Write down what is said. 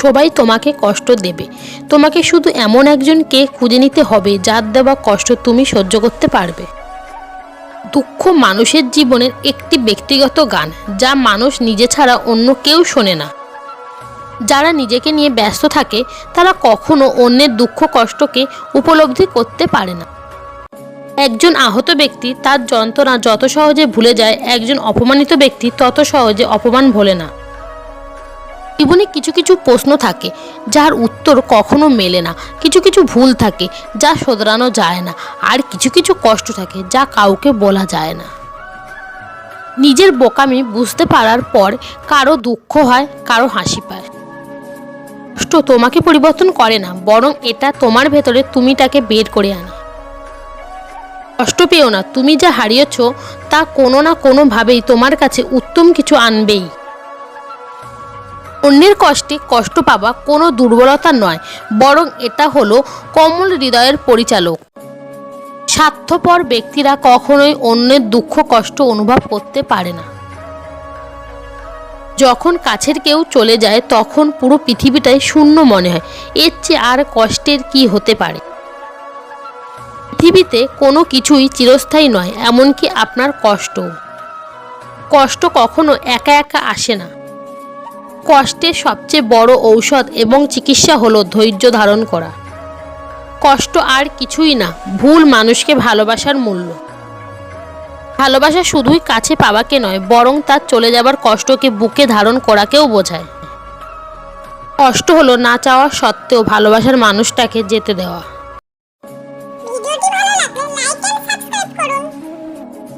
সবাই তোমাকে কষ্ট দেবে। তোমাকে শুধু এমন একজনকে খুঁজে নিতে হবে, যার দেওয়া কষ্ট তুমি সহ্য করতে পারবে। দুঃখ মানুষের জীবনের একটি ব্যক্তিগত গান, যা মানুষ নিজে ছাড়া অন্য কেউ শোনে না। যারা নিজেকে নিয়ে ব্যস্ত থাকে, তারা কখনো অন্যের দুঃখ কষ্টকে উপলব্ধি করতে পারে না। একজন আহত ব্যক্তি তার যন্ত্রণা যত সহজে ভুলে যায়, একজন অপমানিত ব্যক্তি তত সহজে অপমান ভোলে না। জীবনে কিছু কিছু প্রশ্ন থাকে, যার উত্তর কখনো মেলে না। কিছু কিছু ভুল থাকে, যা শোধরানো যায় না। আর কিছু কিছু কষ্ট থাকে, যা কাউকে বলা যায় না। নিজের বোকামি বুঝতে পারার পর কারও দুঃখ হয়, কারও হাসি পায়। কষ্ট তোমাকে পরিবর্তন করে না, বরং এটা তোমার ভেতরে তুমি তাকে বের করে আনে। কষ্ট পেও না, তুমি যা হারিয়েছ, তা কোনো না কোনোভাবেই তোমার কাছে উত্তম কিছু আনবেই। অন্যের কষ্টে কষ্ট পাওয়া কোনো দুর্বলতা নয়, বরং এটা হলো কমল হৃদয়ের পরিচালক। স্বার্থপর ব্যক্তিরা কখনোই অন্যের দুঃখ, কষ্ট অনুভব করতে পারে না। যখন কাছের কেউ চলে যায়, তখন পুরো পৃথিবীটাই শূন্য মনে হয়, এর চেয়ে আর কষ্টের কি হতে পারে? পৃথিবীতে কোনো কিছুই চিরস্থায়ী নয়, এমনকি আপনার কষ্ট কষ্ট কখনো একা একা আসে না। কষ্টের সবচেয়ে বড় ঔষধ এবং চিকিৎসা হলো ধৈর্য ধারণ করা। কষ্ট আর কিছুই না, ভুল মানুষকে ভালোবাসার মূল্য। ভালোবাসা শুধুই কাছে পাওয়াকে নয়, বরং তার চলে যাবার কষ্টকে বুকে ধারণ করাকেও বোঝায়। কষ্ট হলো না চাওয়া সত্ত্বেও ভালোবাসার মানুষটাকে যেতে দেওয়া।